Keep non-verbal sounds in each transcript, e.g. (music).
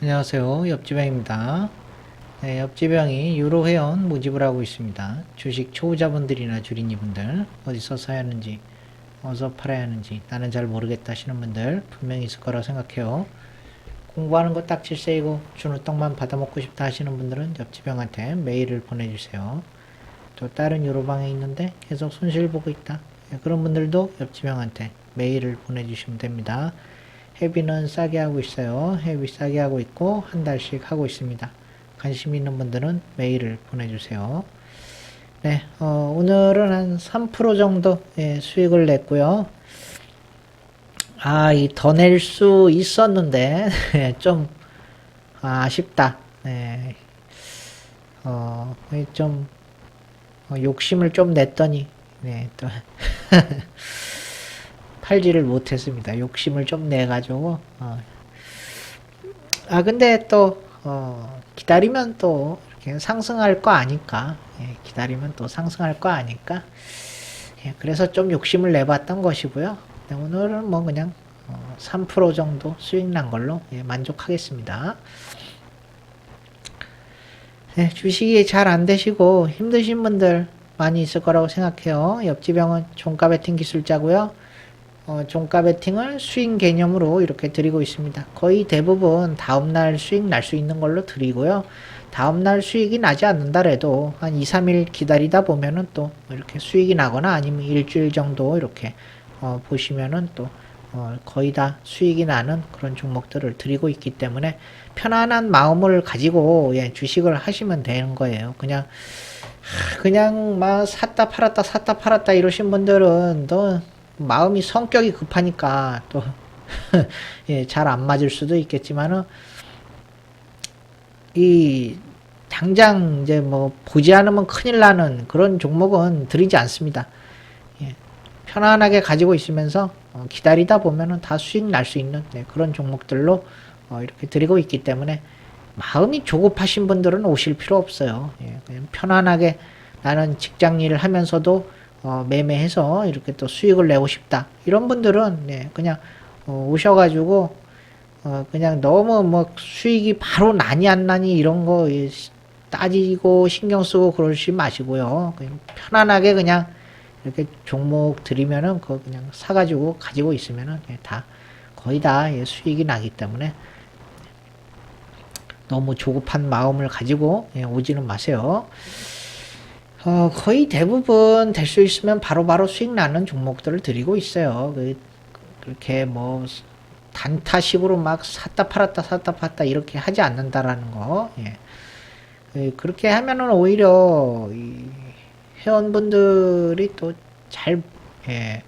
안녕하세요. 옆지병입니다. 네, 옆지병이 유로 회원 모집을 하고 있습니다. 주식 초보자분들이나 주린이분들 어디서 사야 하는지 어디서 팔아야 하는지 나는 잘 모르겠다 하시는 분들 분명히 있을 거라고 생각해요. 공부하는 거 딱 질색이고 주는 떡만 받아먹고 싶다 하시는 분들은 옆지병한테 메일을 보내주세요. 또 다른 유로방에 있는데 계속 손실 보고 있다. 네, 그런 분들도 옆지병한테 메일을 보내주시면 됩니다. 회비는 싸게 하고 있어요. 회비 싸게 하고 있고 한 달씩 하고 있습니다. 관심 있는 분들은 메일을 보내주세요. 네, 어, 오늘은 한 3% 정도 예, 수익을 냈고요. 아, 이 더 낼 수 있었는데 (laughs) 좀 아, 아쉽다. 네. 어, 좀 어, 욕심을 좀 냈더니 네, 또 (laughs) 팔지를 못했습니다. 욕심을 좀 내가지고. 어. 아 근데 또 어, 기다리면 또 이렇게 상승할 거 아니까. 예, 기다리면 또 상승할 거 아니까. 예, 그래서 좀 욕심을 내봤던 것이고요. 네, 오늘은 뭐 그냥 어, 3% 정도 수익 난 걸로 예, 만족하겠습니다. 네, 주식이 잘 안 되시고 힘드신 분들 많이 있을 거라고 생각해요. 옆지병은 종가 베팅 기술자고요. 어, 종가 베팅을 수익 개념으로 이렇게 드리고 있습니다. 거의 대부분 다음날 수익 날 수 있는 걸로 드리고요. 다음날 수익이 나지 않는다래도 한 2, 3일 기다리다 보면은 또 이렇게 수익이 나거나 아니면 일주일 정도 이렇게 어, 보시면은 또 어, 거의 다 수익이 나는 그런 종목들을 드리고 있기 때문에 편안한 마음을 가지고 예, 주식을 하시면 되는 거예요. 그냥 그냥 막 샀다 팔았다 샀다 팔았다 이러신 분들은 또 마음이 성격이 급하니까 또 (laughs) 예, 잘 안 맞을 수도 있겠지만은 이 당장 이제 뭐 보지 않으면 큰일 나는 그런 종목은 드리지 않습니다. 예, 편안하게 가지고 있으면서 어, 기다리다 보면은 다 수익 날 수 있는 네, 그런 종목들로 어, 이렇게 드리고 있기 때문에 마음이 조급하신 분들은 오실 필요 없어요. 예, 그냥 편안하게 나는 직장 일을 하면서도 어, 매매해서 이렇게 또 수익을 내고 싶다. 이런 분들은 예, 그냥 어, 오셔가지고 어, 그냥 너무 뭐 수익이 바로 나니 안 나니 이런 거 따지고 신경 쓰고 그러지 마시고요. 그냥 편안하게 그냥 이렇게 종목 드리면은 그거 그냥 사가지고 가지고 있으면은 예, 다 거의 다 예, 수익이 나기 때문에 너무 조급한 마음을 가지고 예, 오지는 마세요. 어, 거의 대부분 될 수 있으면 바로 바로 수익 나는 종목들을 드리고 있어요. 그, 그렇게 뭐 단타식으로 막 샀다 팔았다 샀다 팔았다 이렇게 하지 않는다라는 거. 예. 예, 그렇게 하면은 오히려 이 회원분들이 또잘 예,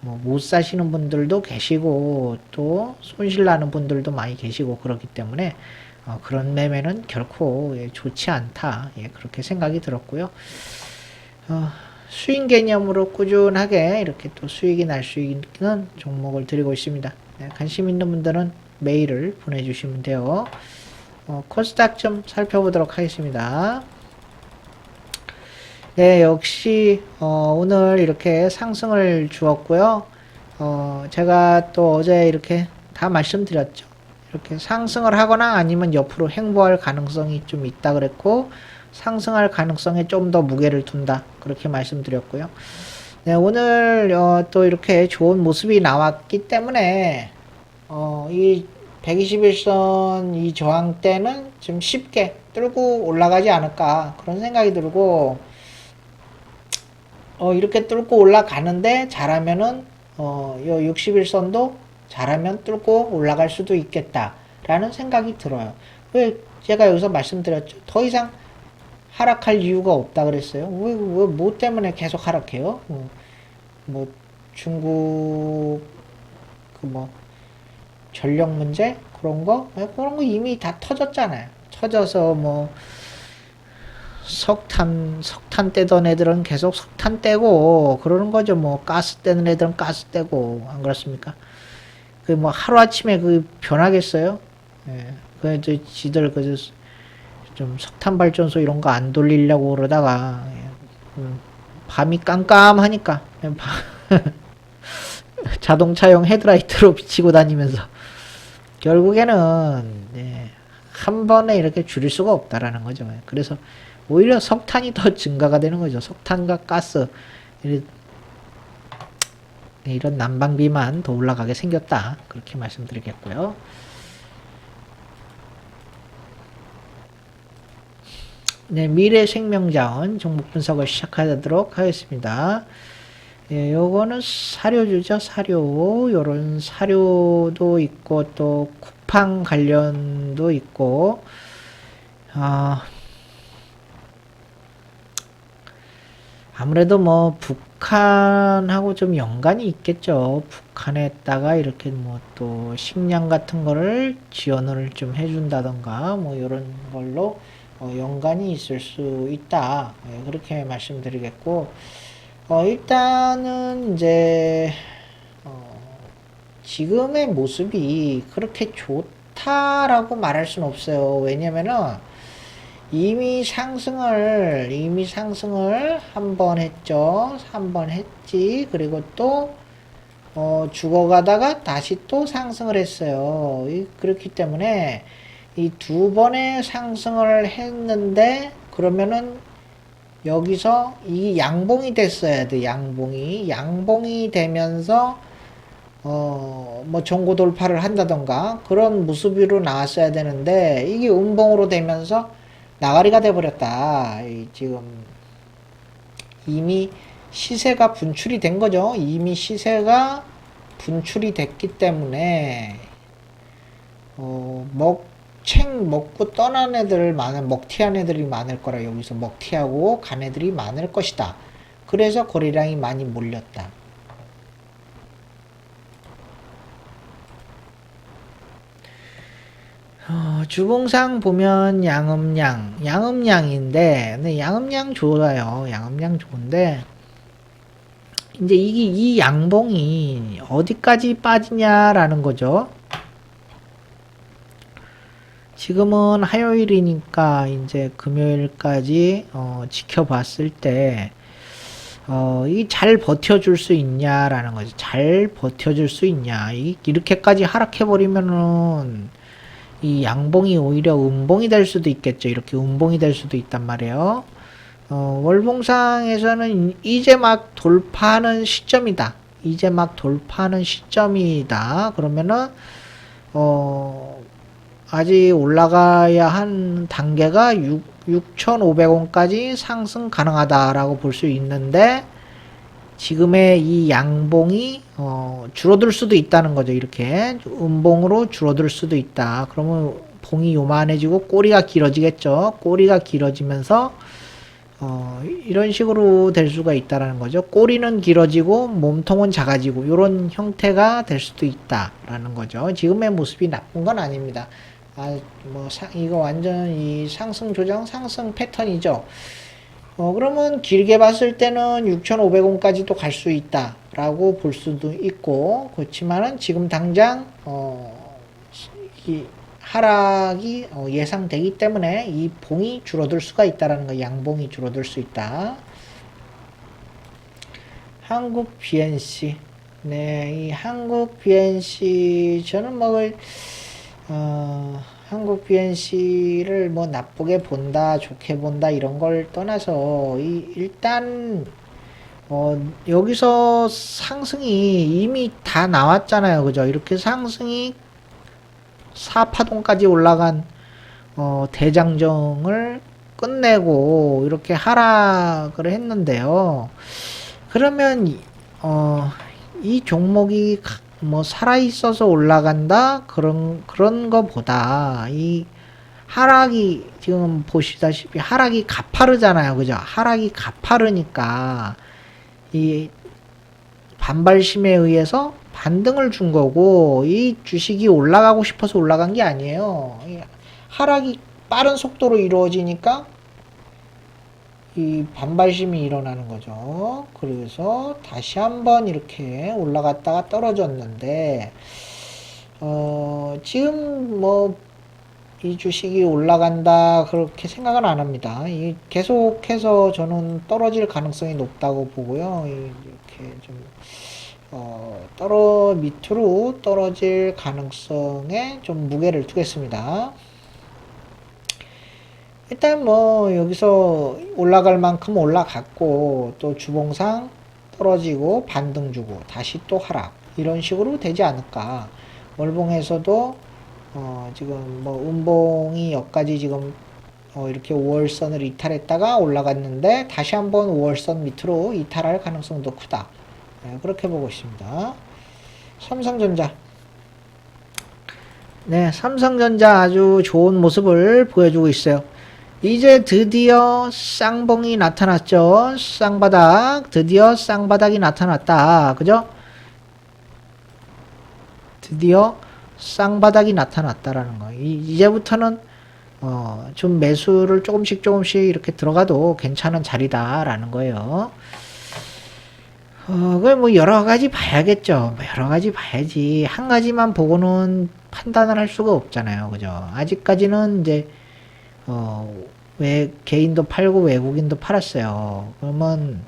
뭐 못 사시는 분들도 계시고 또 손실 나는 분들도 많이 계시고 그렇기 때문에 어, 그런 매매는 결코 예, 좋지 않다. 예, 그렇게 생각이 들었고요. 어, 수익 개념으로 꾸준하게 이렇게 또 수익이 날 수 있는 종목을 드리고 있습니다. 네, 관심 있는 분들은 메일을 보내주시면 돼요. 어, 코스닥 좀 살펴보도록 하겠습니다. 네, 역시 어, 오늘 이렇게 상승을 주었고요. 어, 제가 또 어제 이렇게 다 말씀드렸죠. 이렇게 상승을 하거나 아니면 옆으로 횡보할 가능성이 좀 있다 그랬고 상승할 가능성에 좀 더 무게를 둔다 그렇게 말씀드렸고요. 네, 오늘 어, 또 이렇게 좋은 모습이 나왔기 때문에 어, 이 121선 이 저항 때는 좀 쉽게 뚫고 올라가지 않을까 그런 생각이 들고 어, 이렇게 뚫고 올라가는데 잘하면은 어, 요 61선도 잘하면 뚫고 올라갈 수도 있겠다라는 생각이 들어요. 왜 제가 여기서 말씀드렸죠. 더 이상 하락할 이유가 없다 그랬어요. 왜, 왜, 뭐 때문에 계속 하락해요? 뭐, 뭐 중국, 그 뭐, 전력 문제? 그런 거? 예, 그런 거 이미 다 터졌잖아요. 터져서 뭐, 석탄, 석탄 떼던 애들은 계속 석탄 떼고, 그러는 거죠. 뭐, 가스 떼는 애들은 가스 떼고, 안 그렇습니까? 그 뭐, 하루 아침에 그 변하겠어요? 예. 그, 저, 지들, 그, 좀 석탄 발전소 이런 거 안 돌리려고 그러다가, 예. 음, 밤이 깜깜하니까, (laughs) 자동차용 헤드라이트로 비치고 다니면서, 결국에는, 예, 한 번에 이렇게 줄일 수가 없다라는 거죠. 그래서 오히려 석탄이 더 증가가 되는 거죠. 석탄과 가스 이런- 이런 난방비만 더 올라가게 생겼다. 그렇게 말씀드리겠고요. 네, 미래 생명자원 종목 분석을 시작하도록 하겠습니다. 예, 요거는 사료주죠, 사료. 요런 사료도 있고, 또, 쿠팡 관련도 있고, 아, 아무래도 뭐, 북 한하고 좀 연관이 있겠죠. 북한에다가 이렇게 뭐 또 식량 같은 거를 지원을 좀 해준다던가, 뭐, 요런 걸로 어, 연관이 있을 수 있다. 예, 그렇게 말씀드리겠고, 어, 일단은 이제 어, 지금의 모습이 그렇게 좋다라고 말할 수는 없어요. 왜냐면은 이미 상승을 이미 상승을 한 번 했죠. 한번 했지. 그리고 또 어, 죽어가다가 다시 또 상승을 했어요. 이- 그렇기 때문에 이 두 번의 상승을 했는데 그러면은 여기서 이 양봉이 됐어야 돼. 양봉이 양봉이 되면서 어뭐 전고 돌파를 한다던가 그런 모습으로 나왔어야 되는데 이게 음봉으로 되면서 나가리가 돼 버렸다. 이 지금 이미 시세가 분출이 된 거죠. 이미 시세가 분출이 됐기 때문에 어, 먹챙 먹고 떠난 애들 많은 먹튀한 애들이 많을 거라 여기서 먹튀하고 간 애들이 많을 것이다. 그래서 거래량이 많이 몰렸다. 어, 주봉상 보면 양음양, 양음양인데, 네, 양음양 좋아요. 양음양 좋은데, 이제 이게 이 양봉이 어디까지 빠지냐라는 거죠. 지금은 화요일이니까 이제 금요일까지 어, 지켜봤을 때, 어, 이 잘 버텨줄 수 있냐라는 거죠. 잘 버텨줄 수 있냐. 이, 이렇게까지 하락해버리면은, 이 양봉이 오히려 음봉이 될 수도 있겠죠. 이렇게 음봉이 될 수도 있단 말이에요. 어, 월봉상에서는 이제 막 돌파하는 시점이다. 이제 막 돌파하는 시점이다. 그러면은, 어, 아직 올라가야 한 단계가 6, 6,500원까지 상승 가능하다라고 볼 수 있는데, 지금의 이 양봉이 어, 줄어들 수도 있다는 거죠. 이렇게 음봉으로 줄어들 수도 있다. 그러면 봉이 요만해지고 꼬리가 길어지겠죠. 꼬리가 길어지면서 어, 이런 식으로 될 수가 있다라는 거죠. 꼬리는 길어지고 몸통은 작아지고 이런 형태가 될 수도 있다라는 거죠. 지금의 모습이 나쁜 건 아닙니다. 아, 뭐 사- 이거 완전 이 상승 조정 상승 패턴이죠. 어, 그러면 길게 봤을 때는 6,500원까지도 갈 수 있다 라고 볼 수도 있고, 그렇지만은 지금 당장, 어, 이 하락이 어, 예상되기 때문에 이 봉이 줄어들 수가 있다라는 거, 양봉이 줄어들 수 있다. 한국 BNC. 네, 이 한국 BNC, 저는 뭐, 어, 한국 BNC를 뭐 나쁘게 본다, 좋게 본다, 이런 걸 떠나서, 이, 일단, 어, 여기서 상승이 이미 다 나왔잖아요. 그죠? 이렇게 상승이 4파동까지 올라간, 어, 대장정을 끝내고, 이렇게 하락을 했는데요. 그러면, 이- 어, 이 종목이 가- 뭐 살아있어서 올라간다? 그런, 그런 거보다, 이 하락이, 지금 보시다시피 하락이 가파르잖아요. 그죠? 하락이 가파르니까, 이 반발심에 의해서 반등을 준 거고, 이 주식이 올라가고 싶어서 올라간 게 아니에요. 이 하락이 빠른 속도로 이루어지니까, 이 반발심이 일어나는 거죠. 그래서 다시 한번 이렇게 올라갔다가 떨어졌는데, 어, 지금 뭐, 이 주식이 올라간다, 그렇게 생각은 안 합니다. 이 계속해서 저는 떨어질 가능성이 높다고 보고요. 이- 이렇게 좀, 어, 떨어, 밑으로 떨어질 가능성에 좀 무게를 두겠습니다. 일단 뭐 여기서 올라갈 만큼 올라갔고 또 주봉상 떨어지고 반등 주고 다시 또 하락 이런 식으로 되지 않을까. 월봉에서도 어 지금 뭐 음봉이 여기까지 지금 어 이렇게 5월선을 이탈했다가 올라갔는데 다시 한번 5월선 밑으로 이탈할 가능성도 크다. 네, 그렇게 보고 있습니다. 삼성전자. 네 삼성전자 아주 좋은 모습을 보여주고 있어요 이제 드디어 쌍봉이 나타났죠. 쌍바닥. 드디어 쌍바닥이 나타났다. 그죠? 드디어 쌍바닥이 나타났다라는 거. 이- 이제부터는 어, 좀 매수를 조금씩 조금씩 이렇게 들어가도 괜찮은 자리다라는 거예요. 어, 그뭐 여러 가지 봐야겠죠. 뭐 여러 가지 봐야지. 한 가지만 보고는 판단을 할 수가 없잖아요. 그죠? 아직까지는 이제 어, 왜 개인도 팔고 외국인도 팔았어요. 그러면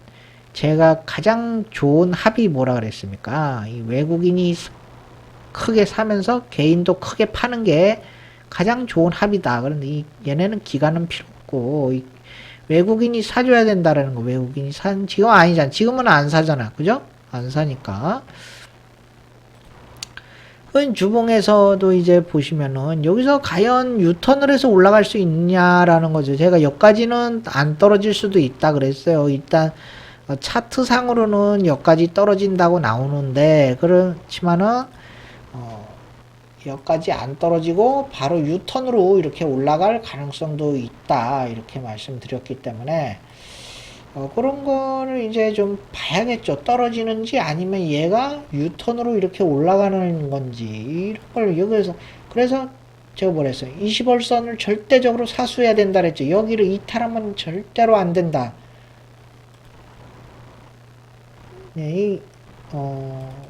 제가 가장 좋은 합이 뭐라 그랬습니까? 이 외국인이 스- 크게 사면서 개인도 크게 파는 게 가장 좋은 합이다. 그런데 이 얘네는 기간은 필요 없고 이 외국인이 사줘야 된다라는 거. 외국인이 산 지금 아니잖아. 지금은 안 사잖아. 그죠? 안 사니까. 은 주봉에서도 이제 보시면은 여기서 과연 유턴을 해서 올라갈 수 있냐라는 거죠. 제가 여기까지는 안 떨어질 수도 있다 그랬어요. 일단 어, 차트상으로는 여기까지 떨어진다고 나오는데 그렇지만은 어, 여기까지 안 떨어지고 바로 유턴으로 이렇게 올라갈 가능성도 있다 이렇게 말씀드렸기 때문에 어, 그런 거를 이제 좀 봐야겠죠. 떨어지는지 아니면 얘가 유턴으로 이렇게 올라가는 건지 이런 걸 여기서 그래서 제가 뭐랬어요. 20월선을 절대적으로 사수해야 된다 그랬죠. 여기를 이탈하면 절대로 안 된다. 네, 이, 어,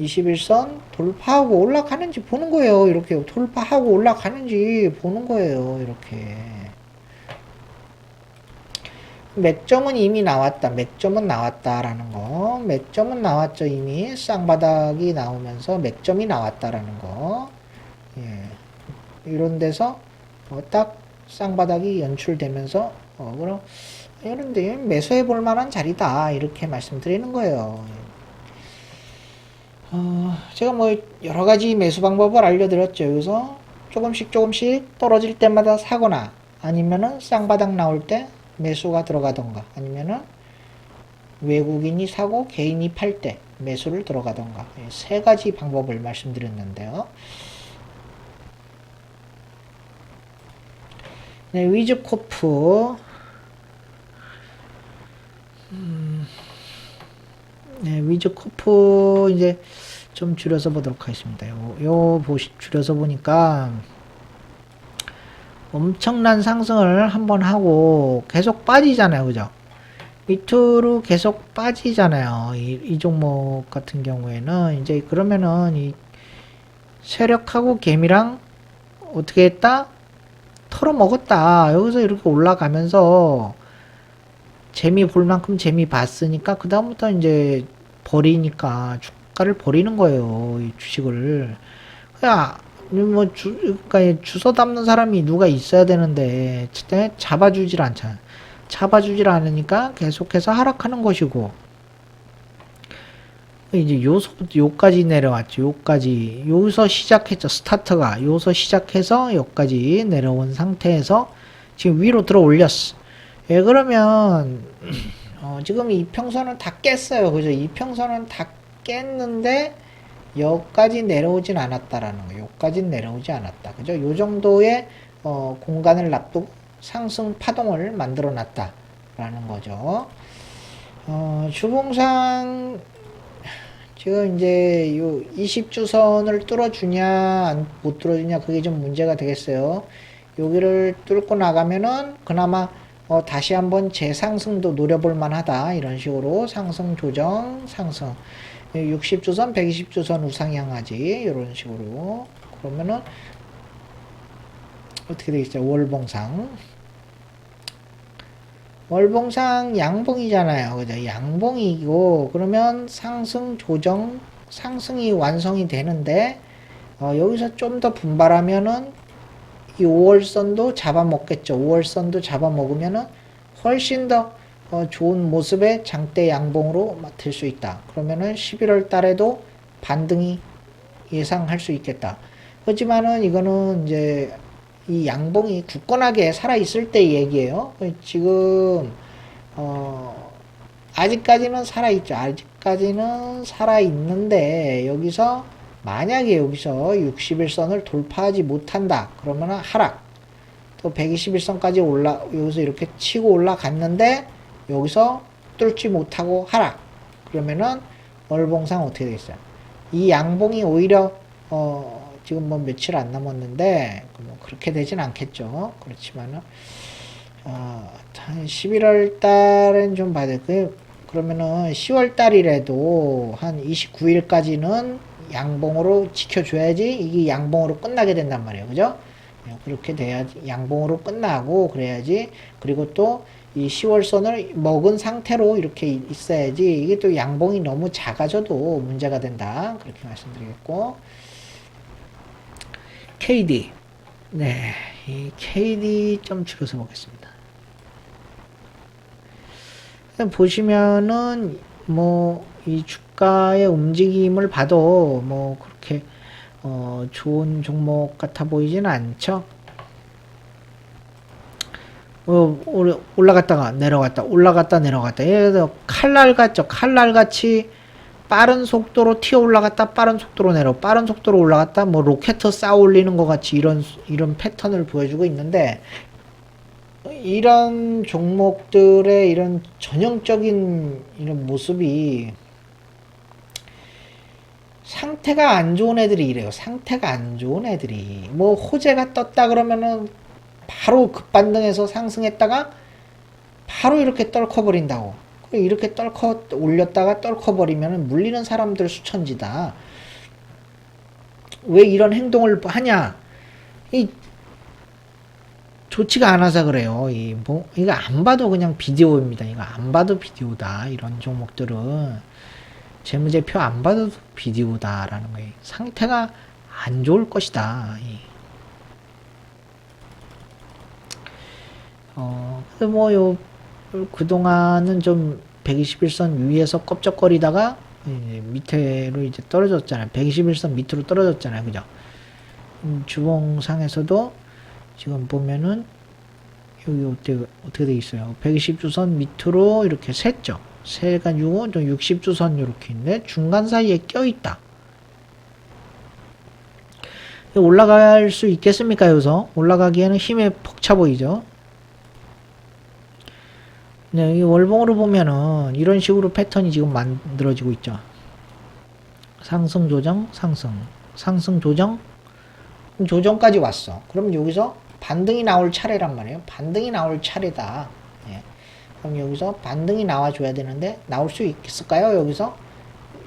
21선 돌파하고 올라가는지 보는 거예요. 이렇게 돌파하고 올라가는지 보는 거예요. 이렇게. 맥점은 이미 나왔다. 맥점은 나왔다라는 거. 맥점은 나왔죠. 이미 쌍바닥이 나오면서 맥점이 나왔다라는 거. 예. 이런 데서 어, 딱 쌍바닥이 연출되면서 어, 그럼 이런데 매수해 볼 만한 자리다. 이렇게 말씀드리는 거예요. 어, 제가 뭐 여러 가지 매수 방법을 알려드렸죠. 여기서 조금씩 조금씩 떨어질 때마다 사거나 아니면은 쌍바닥 나올 때 매수가 들어가던가 아니면은 외국인이 사고 개인이 팔 때 매수를 들어가던가 예, 세 가지 방법을 말씀드렸는데요. 네, 위즈코프 음, 네, 위즈코프 이제 좀 줄여서 보도록 하겠습니다. 요, 요 보시 줄여서 보니까 엄청난 상승을 한번 하고 계속 빠지잖아요. 그죠? 밑으로 계속 빠지잖아요. 이, 이 종목 같은 경우에는 이제 그러면은 이 세력하고 개미랑 어떻게 했다? 털어 먹었다. 여기서 이렇게 올라가면서 재미 볼 만큼 재미 봤으니까 그다음부터 이제 버리니까 주가를 버리는 거예요. 이 주식을. 그냥 뭐 주, 그러니까 주워 담는 사람이 누가 있어야 되는데 잡아주질 않잖아. 잡아주질 않으니까 계속해서 하락하는 것이고 이제 요소 요까지 내려왔죠. 요까지 여기서 시작했죠. 스타트가 여기서 시작해서 여기까지 내려온 상태에서 지금 위로 들어 올렸어. 예, 그러면 어, 지금 이 평선은 다 깼어요. 그죠? 이 평선은 다 깼는데 여기까지 내려오진 않았다라는 거. 여기까지 내려오지 않았다. 그죠? 요 정도의 어, 공간을 놔두고 상승 파동을 만들어 놨다라는 거죠. 어, 주봉상 지금 이제 요 20주선을 뚫어주냐 안- 못 뚫어주냐 그게 좀 문제가 되겠어요. 여기를 뚫고 나가면은 그나마 어, 다시 한번 재상승도 노려볼 만하다 이런 식으로 상승 조정 상승 60주선 120주선 우상향하지 이런 식으로 그러면은 어떻게 되겠어요 월봉상 월봉상 양봉이잖아요. 그죠? 양봉이고, 그러면 상승 조정, 상승이 완성이 되는데, 어, 여기서 좀 더 분발하면은, 이 5월선도 잡아먹겠죠. 5월선도 잡아먹으면은 훨씬 더 어, 좋은 모습의 장대 양봉으로 될수 있다. 그러면은 11월 달에도 반등이 예상할 수 있겠다. 하지만은 이거는 이제 이 양봉이 굳건하게 살아 있을 때 얘기예요. 지금 어 아직까지는 살아 있죠. 아직까지는 살아 있는데 여기서 만약에 여기서 60일선을 돌파하지 못한다. 그러면은 하락. 또 121선까지 올라 여기서 이렇게 치고 올라갔는데 여기서 뚫지 못하고 하락. 그러면은 월봉상 어떻게 되겠어요? 이 양봉이 오히려 어 지금 뭐 며칠 안 남았는데 뭐 그렇게 되진 않겠죠. 그렇지만은 어, 한 11월 달은 좀 봐야 되고요. 그러면은 10월 달이라도 한 29일까지는 양봉으로 지켜줘야지 이게 양봉으로 끝나게 된단 말이에요. 그죠? 예, 그렇게 돼야지 양봉으로 끝나고 그래야지 그리고 또 이 10월선을 먹은 상태로 이렇게 있어야지 이게 또 양봉이 너무 작아져도 문제가 된다 그렇게 말씀드리겠고 KD 네, 이 KD 좀 줄여서 보겠습니다. 보시면은 뭐 이 주가의 움직임을 봐도 뭐 그렇게 어 좋은 종목 같아 보이지는 않죠. 어, 올라- 올라갔다가 내려갔다 올라갔다 내려갔다. 예를 들어 칼날 같죠. 칼날 같이 빠른 속도로 튀어 올라갔다 빠른 속도로 내려 빠른 속도로 올라갔다 뭐 로켓 쌓아 올리는 것 같이 이런 이런 패턴을 보여주고 있는데 이런 종목들의 이런 전형적인 이런 모습이 상태가 안 좋은 애들이 이래요. 상태가 안 좋은 애들이. 뭐 호재가 떴다 그러면은 바로 급반등해서 상승했다가 바로 이렇게 떨커 버린다고. 그리고 이렇게 떨커 올렸다가 떨커 버리면은 물리는 사람들 수천지다. 왜 이런 행동을 하냐? 이 좋지가 않아서 그래요. 이 뭐 이거 안 봐도 그냥 비디오입니다. 이거 안 봐도 비디오다. 이런 종목들은 재무제표 안 봐도 비디오다라는 거예요. 상태가 안 좋을 것이다. 어, 그래서 뭐, 요, 그동안은 좀 121선 위에서 껍적거리다가 이제 밑으로 이제 떨어졌잖아요. 121선 밑으로 떨어졌잖아요. 그죠? 음, 주봉상에서도 지금 보면은 여기 어떻게, 어떻게 돼 있어요? 120주선 밑으로 이렇게 샜죠. 세가지고 또 60주선 이렇게 있는데 중간 사이에 껴있다. 올라갈 수 있겠습니까? 여기서 올라가기에는 힘에 벅차 보이죠. 네, 이 월봉으로 보면은 이런 식으로 패턴이 지금 만들어지고 있죠. 상승 조정, 상승, 상승 조정, 조정까지 왔어. 그럼 여기서 반등이 나올 차례란 말이에요. 반등이 나올 차례다. 예. 그럼 여기서 반등이 나와줘야 되는데 나올 수 있을까요? 여기서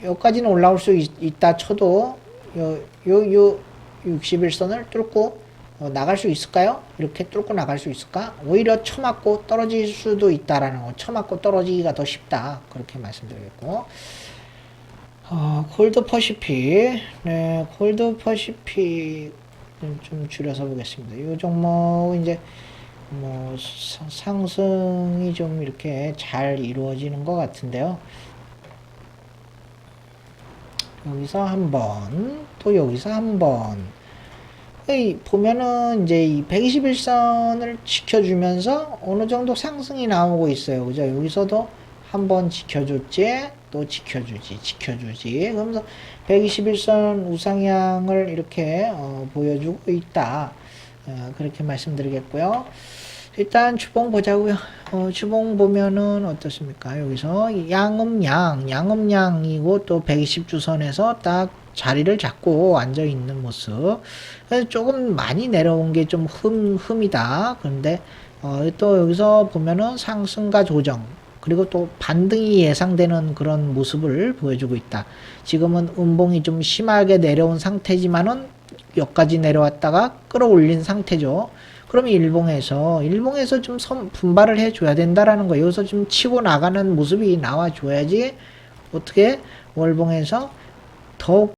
여기까지는 올라올 수 있, 다 쳐도 요 요 요 61선을 뚫고 어, 나갈 수 있을까요? 이렇게 뚫고 나갈 수 있을까? 오히려 쳐맞고 떨어질 수도 있다라는 거. 쳐맞고 떨어지기가 더 쉽다. 그렇게 말씀드리겠고. 어, 콜드 퍼시픽. 네, 콜드 퍼시픽 좀, 좀 줄여서 보겠습니다. 이 종목 이제 뭐 사- 상승이 좀 이렇게 잘 이루어지는 것 같은데요. 여기서 한 번, 또 여기서 한 번. 이 보면은 이제 이 121선을 지켜주면서 어느 정도 상승이 나오고 있어요. 그죠? 여기서도 한번 지켜줬지, 또 지켜주지, 지켜주지. 그러면서 121선 우상향을 이렇게 어, 보여주고 있다. 어, 그렇게 말씀드리겠고요. 일단 주봉 보자고요. 어, 주봉 보면은 어떻습니까? 여기서 양음양, 양음양이고 또 120주선에서 딱 자리를 잡고 앉아 있는 모습. 조금 많이 내려온 게 좀 흠, 흠이다. 그런데 어, 또 여기서 보면은 상승과 조정 그리고 또 반등이 예상되는 그런 모습을 보여주고 있다. 지금은 음봉이 좀 심하게 내려온 상태지만은 여기까지 내려왔다가 끌어올린 상태죠. 그럼 일봉에서 일봉에서 좀 선- 분발을 해줘야 된다라는 거예요. 여기서 좀 치고 나가는 모습이 나와줘야지 어떻게 월봉에서 더욱